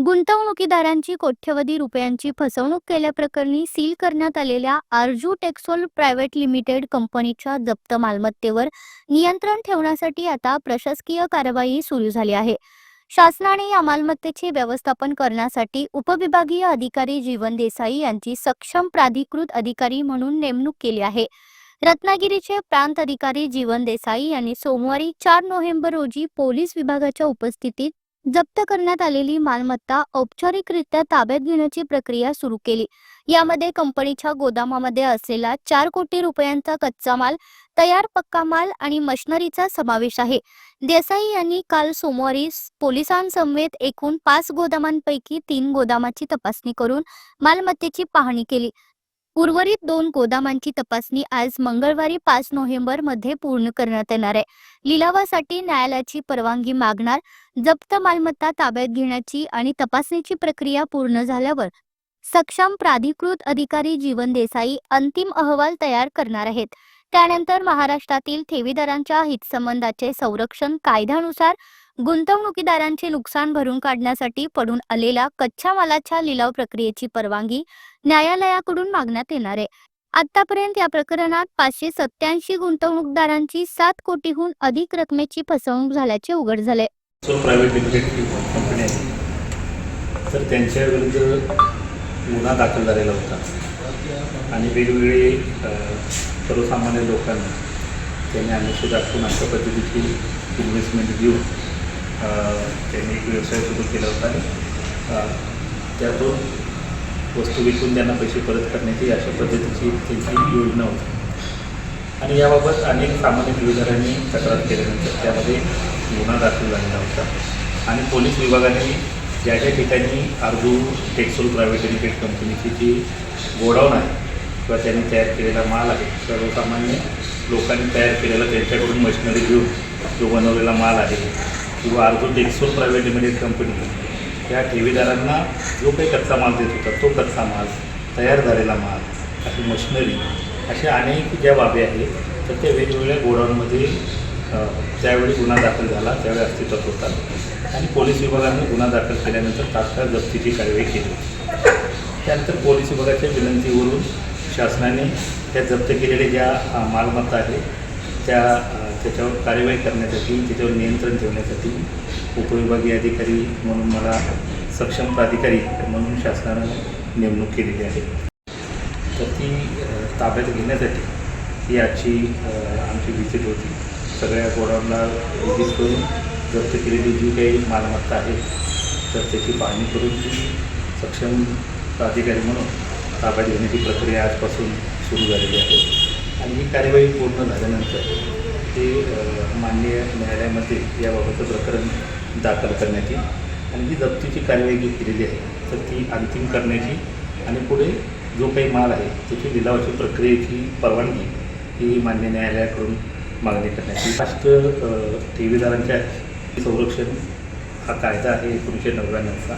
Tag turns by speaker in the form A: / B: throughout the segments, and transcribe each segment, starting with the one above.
A: गुंतवणुकीदारांची कोट्यवधी रुपयांची फसवणूक केल्याप्रकरणी सील करण्यात आलेल्या आरजू टेक्सोल प्रायव्हेट लिमिटेड कंपनीच्या जप्त मालमत्तेवर नियंत्रण ठेवण्यासाठी आता प्रशासकीय कारवाई सुरू झाली आहे. शासनाने या मालमत्तेचे व्यवस्थापन करण्यासाठी उपविभागीय अधिकारी जीवन देसाई यांची सक्षम प्राधिकृत अधिकारी म्हणून नेमणूक केली आहे. रत्नागिरीचे प्रांत अधिकारी जीवन देसाई यांनी सोमवारी चार नोव्हेंबर रोजी पोलीस विभागाच्या उपस्थितीत जप्त करण्यात आलेली मालमत्ता औपचारिकरित्या ताब्यात घेण्याची प्रक्रिया सुरू केली. यामध्ये कंपनीच्या गोदामामध्ये असलेला चार कोटी रुपयांचा कच्चा माल तयार पक्का माल आणि मशिनरीचा समावेश आहे. देसाई यांनी काल सोमवारी पोलिसांसमवेत एकूण पाच गोदामांपैकी तीन गोदामाची तपासणी करून मालमत्तेची पाहणी केली. उर्वरित दोन गोदामांची तपासणी आज मंगळवारी पाच नोव्हेंबरमध्ये पूर्ण करण्यात येणार आहे. लिलावासाठी न्यायालयाची परवानगी मागणार जप्त मालमत्ता ताब्यात घेण्याची आणि तपासणीची प्रक्रिया पूर्ण झाल्यावर सक्षम प्राधिकृत अधिकारी जीवन देसाई अंतिम अहवाल तयार करणार आहेत. त्यानंतर महाराष्ट्रातील ठेवीदारांच्या हितसंबंधाचे संरक्षण कायद्यानुसार गुंतवणुकीदारांचे नुकसान भरून काढण्यासाठी पडून आलेल्या कच्च्या मालाच्या लिलाव प्रक्रियेची परवानगी न्यायालयाकडून मागण्यात येणार आहे. आतापर्यंत या प्रकरणात पाचशे सत्याऐंशी गुंतवणूकदारांची सात कोटीहून अधिक रकमेची फसवणूक झाल्याचे उघड झाले.
B: प्रायव्हेट लिमिटेड कंपनी आहे तर त्यांच्या विरुद्ध गुन्हा दाखल झालेला होता. आणि वेगवेगळे सर्वसामान्य लोकांना त्यांनी आमिष दाखवून अशा पद्धतीची इन्व्हेस्टमेंट घेऊन त्यांनी एक व्यवसाय सुरू केला होता आणि त्यातून वस्तू विकून त्यांना पैसे परत करण्याची अशा पद्धतीची त्यांची योजना होती. आणि याबाबत अनेक सामान्य ठेवीदारांनी तक्रार केल्यानंतर त्यामध्ये गुन्हा दाखल झालेला होता. आणि पोलीस विभागाने ज्या ज्या ठिकाणी आरजू टेक्सोल प्रायव्हेट लिमिटेड कंपनीची जी गोडाऊन आहे किंवा त्यांनी तयार केलेला माल आहे सर्वसामान्य लोकांनी तयार केलेला त्यांच्याकडून मशिनरी घेऊन जो बनवलेला माल आहे किंवा Arjun Texol private limited company त्या ठेवीदारांना जो काही कच्चा माल देत होता तो कच्चा माल तयार झालेला माल अशी मशिनरी अशा अनेक ज्या बाबी आहेत तर त्या वेगवेगळ्या गोडाऊनमध्ये त्यावेळी गुन्हा दाखल झाला त्यावेळी अस्तित्वात होता. आणि पोलीस विभागाने गुन्हा दाखल केल्यानंतर तात्काळ जप्तीची कारवाई केली. त्यानंतर पोलीस विभागाच्या विनंतीवरून शासनाने त्या जप्त केलेल्या ज्या मालमत्ता आहेत त्या त्याच्यावर कार्यवाही करण्यासाठी त्याच्यावर नियंत्रण ठेवण्यासाठी उपविभागीय अधिकारी म्हणून मला सक्षम प्राधिकारी म्हणून शासनानं नेमणूक केलेली आहे. तर ती ताब्यात घेण्यासाठी ही आजची आमची व्हिजिट होती. सगळ्या गोडाऊनला व्हिजिट करून जप्त केलेली जी काही मालमत्ता आहे तर त्याची पाहणी करून ती सक्षम प्राधिकारी म्हणून ताब्यात घेण्याची प्रक्रिया आजपासून सुरू झालेली आहे. आणि ही कार्यवाही पूर्ण झाल्यानंतर ते माननीय न्यायालयामध्ये याबाबतचं प्रकरण दाखल करण्यात येईल. आणि ही जप्तीची कार्यवाही जी केलेली आहे. तर ती अंतिम करण्याची आणि पुढे जो काही माल आहे त्याची लिलावाची प्रक्रियेची परवानगी ही मान्य न्यायालयाकडून मागणी करण्यात येईल. राष्ट्र ठेवीदारांच्या संरक्षण हा कायदा आहे एकोणीसशे नव्याण्णवचा.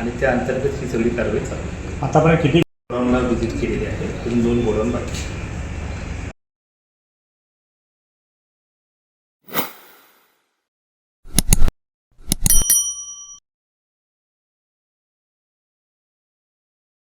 B: आणि त्या अंतर्गत ही सगळी कारवाई चालू आहे.
C: आतापर्यंत किती
B: गोडाऊनला व्हिजिट केलेली आहे. दोन गोडाऊन बाकी.